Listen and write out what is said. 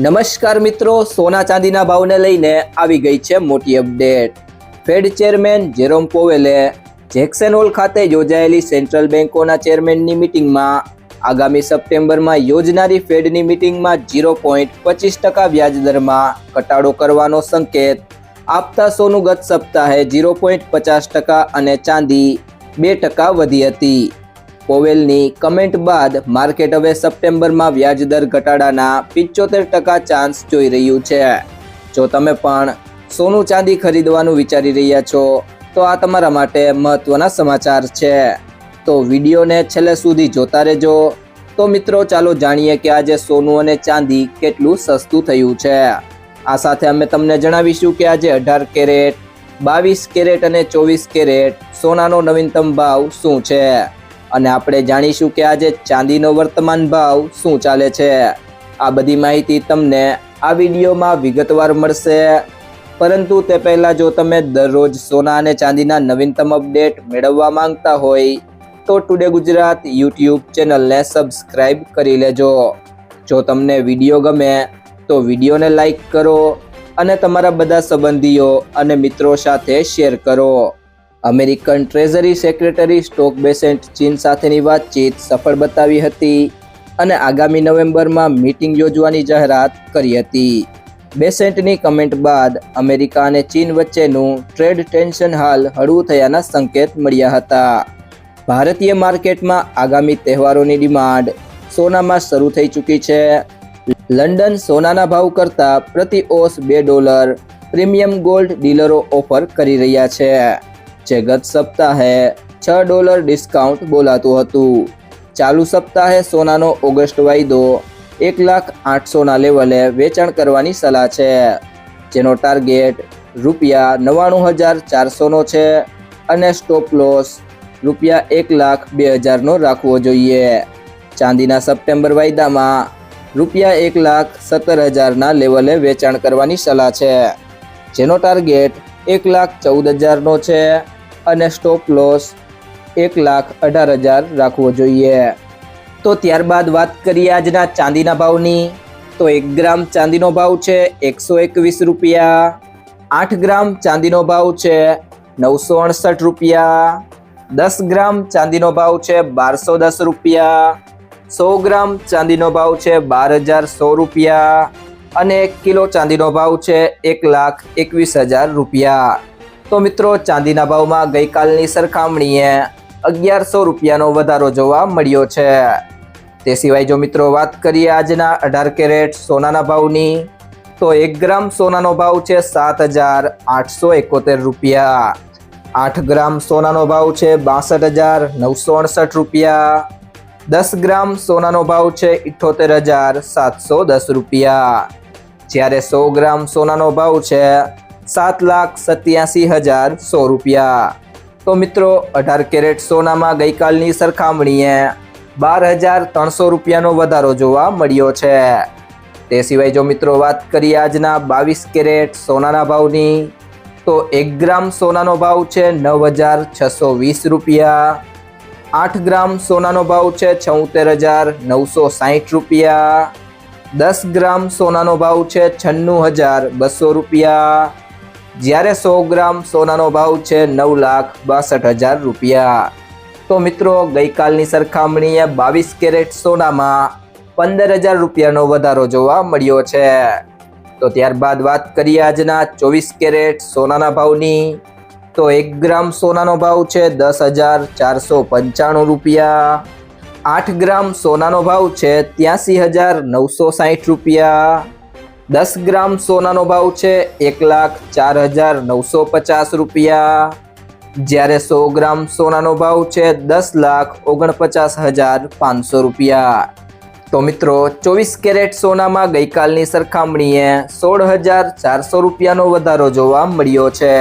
નમસ્કાર મિત્રો, સોના ચાંદીના ભાવને લઈને આવી ગઈ છે મોટી અપડેટ ફેડ ચેરમેન જેરોમ પોવેલે જેક્સન હોલ ખાતે યોજાયેલી સેન્ટ્રલ બેન્કોના ચેરમેનની મિટિંગમાં આગામી સપ્ટેમ્બરમાં યોજનારી ફેડની મિટિંગમાં ઝીરો પોઈન્ટ પચીસ ટકા વ્યાજદરમાં ઘટાડો કરવાનો સંકેત. આપતા સોનું ગત સપ્તાહે ઝીરો પોઈન્ટ પચાસ ટકા અને ચાંદી બે ટકા વધી હતી. પોવેલની કમેન્ટ બાદ માર્કેટ હવે સપ્ટેમ્બરમાં વ્યાજદર ઘટાડાના પિચોતેર ટકા ચાન્સ જોઈ રહ્યું છે. જો તમે પણ સોનું ચાંદી ખરીદવાનું વિચારી રહ્યા છો, તો આ તમારા માટે મહત્વના સમાચાર છે. તો વિડીયોને છેલ્લે સુધી જોતા રહેજો. તો મિત્રો, ચાલો જાણીએ કે આજે સોનું અને ચાંદી કેટલું સસ્તું થયું છે. આ સાથે અમે તમને જણાવીશું કે આજે અઢાર કેરેટ, બાવીસ કેરેટ અને ચોવીસ કેરેટ સોનાનો નવીનતમ ભાવ શું છે. અને આપણે જાણીશું કે આજે ચાંદીનો વર્તમાન ભાવ શું ચાલે છે. આ બધી માહિતી તમને આ વિડીયોમાં વિગતવાર મળશે. પરંતુ તે પહેલાં જો તમે દરરોજ સોના અને ચાંદીના નવીનતમ અપડેટ મેળવવા માંગતા હોય, તો ટુડે ગુજરાત યુટ્યુબ ચેનલને સબસ્ક્રાઈબ કરી લેજો. જો તમને વીડિયો ગમે, તો વિડીયોને લાઈક કરો અને તમારા બધા સંબંધીઓ અને મિત્રો સાથે શેર કરો. અમેરિકન ટ્રેઝરી સેક્રેટરી સ્ટોક બેસેન્ટ ચીન સાથેની વાતચીત સફળ બતાવી હતી અને આગામી નવેમ્બરમાં મીટિંગ યોજવાની જાહેરાત કરી હતી. બેસેન્ટની કમેન્ટ બાદ અમેરિકા અને ચીન વચ્ચેનું ટ્રેડ ટેન્શન હાલ હળવું થયાના સંકેત મળ્યા હતા. ભારતીય માર્કેટમાં આગામી તહેવારોની ડિમાન્ડ સોનામાં શરૂ થઈ ચૂકી છે. લંડન સોનાના ભાવ કરતાં પ્રતિ ઓસ બે ડોલર પ્રીમિયમ ગોલ્ડ ડીલરો ઓફર કરી રહ્યા છે. જે ગત સપ્તાહે છ ડોલર ડિસ્કાઉન્ટ બોલાતું હતું. ચાલુ સપ્તાહે સોનાનો ઓગસ્ટ વાયદો એક લાખ આઠસોના લેવલે વેચાણ કરવાની સલાહ છે, જેનો ટાર્ગેટ રૂપિયા નવ્વાણું હજાર ચારસોનો છે અને સ્ટોપ લોસ રૂપિયા એક લાખ બે હજારનો રાખવો જોઈએ. ચાંદીના સપ્ટેમ્બર વાયદામાં રૂપિયા એક લાખ સત્તર હજારના લેવલે વેચાણ કરવાની સલાહ છે, જેનો ટાર્ગેટ એક લાખ ચૌદ હજારનો છે અને સ્ટોપ લોસ એક લાખ અઢાર હજાર રાખવો જોઈએ. તો ત્યારબાદ વાત કરીએ આજના ચાંદીના ભાવની. તો એક ગ્રામ ચાંદીનો ભાવ છે એકસો એકવીસ રૂપિયા. આઠ ગ્રામ ચાંદીનો ભાવ છે નવસો અડસઠ રૂપિયા. દસ ગ્રામ ચાંદીનો ભાવ છે બારસો દસ રૂપિયા. સો ગ્રામ ચાંદીનો ભાવ છે બાર હજાર સો રૂપિયા. અને એક કિલો ચાંદીનો ભાવ છે એક લાખ એકવીસ હજાર રૂપિયા. તો મિત્રો, ચાંદીના ભાવમાં ગઈકાલની સરખામણીએ અગિયારસો રૂપિયાનો વધારો જોવા મળ્યો છે. તે સિવાય જો મિત્રો વાત કરીએ આજના અઢાર કેરેટ સોનાના ભાવની, તો એક ગ્રામ સોનાનો ભાવ છે સાત હજાર આઠસો એકોતેર રૂપિયા. આઠ ગ્રામ સોનાનો ભાવ છે બાસઠ હજાર નવસો અડસઠ રૂપિયા. દસ ગ્રામ સોનાનો ભાવ છે ઇઠોતેર હજાર સાતસો દસ રૂપિયા. જ્યારે સો ગ્રામ સોનાનો ભાવ છે સાત લાખ સત્યાસી હજાર સો રૂપિયા. તો મિત્રો, અઢાર કેરેટ સોનામાં ગઈકાલની સરખામણીએ બાર હજાર ત્રણસો રૂપિયાનો વધારો જોવા મળ્યો છે. તે સિવાય જો મિત્રો વાત કરીએ આજના બાવીસ કેરેટ સોનાના ભાવની, તો એક ગ્રામ સોનાનો ભાવ છે નવ હજાર છસો વીસ રૂપિયા. આઠ ગ્રામ સોનાનો ભાવ છે છોતેર હજાર નવસો સાહીઠ રૂપિયા. દસ ગ્રામ સોનાનો ભાવ છે છન્નું હજાર બસો રૂપિયા. જ્યારે સો ગ્રામ સોનાનો ભાવ છે નવ લાખ બાસઠ હજાર રૂપિયા. તો મિત્રો, ગઈકાલની સરખામણીએ બાવીસ કેરેટ સોનામાં પંદર હજાર રૂપિયાનો વધારો જોવા મળ્યો છે. તો ત્યારબાદ વાત કરીએ આજના ચોવીસ કેરેટ સોનાના ભાવની. તો એક ગ્રામ સોનાનો ભાવ છે દસ હજાર ચારસો પંચાણું રૂપિયા. આઠ ગ્રામ સોનાનો ભાવ છે ત્યાંસી હજાર નવસો સાહીઠ રૂપિયા. દસ ગ્રામ સોનાનો ભાવ છે એક લાખ ચાર હજાર નવસો પચાસ રૂપિયા. જ્યારે સો ગ્રામ સોનાનો ભાવ છે દસ લાખ ઓગણપચાસ હજાર પાંચસો રૂપિયા. તો મિત્રો, ચોવીસ કેરેટ સોનામાં ગઈકાલની સરખામણીએ સોળ હજાર ચારસો રૂપિયાનો વધારો જોવા મળ્યો છે.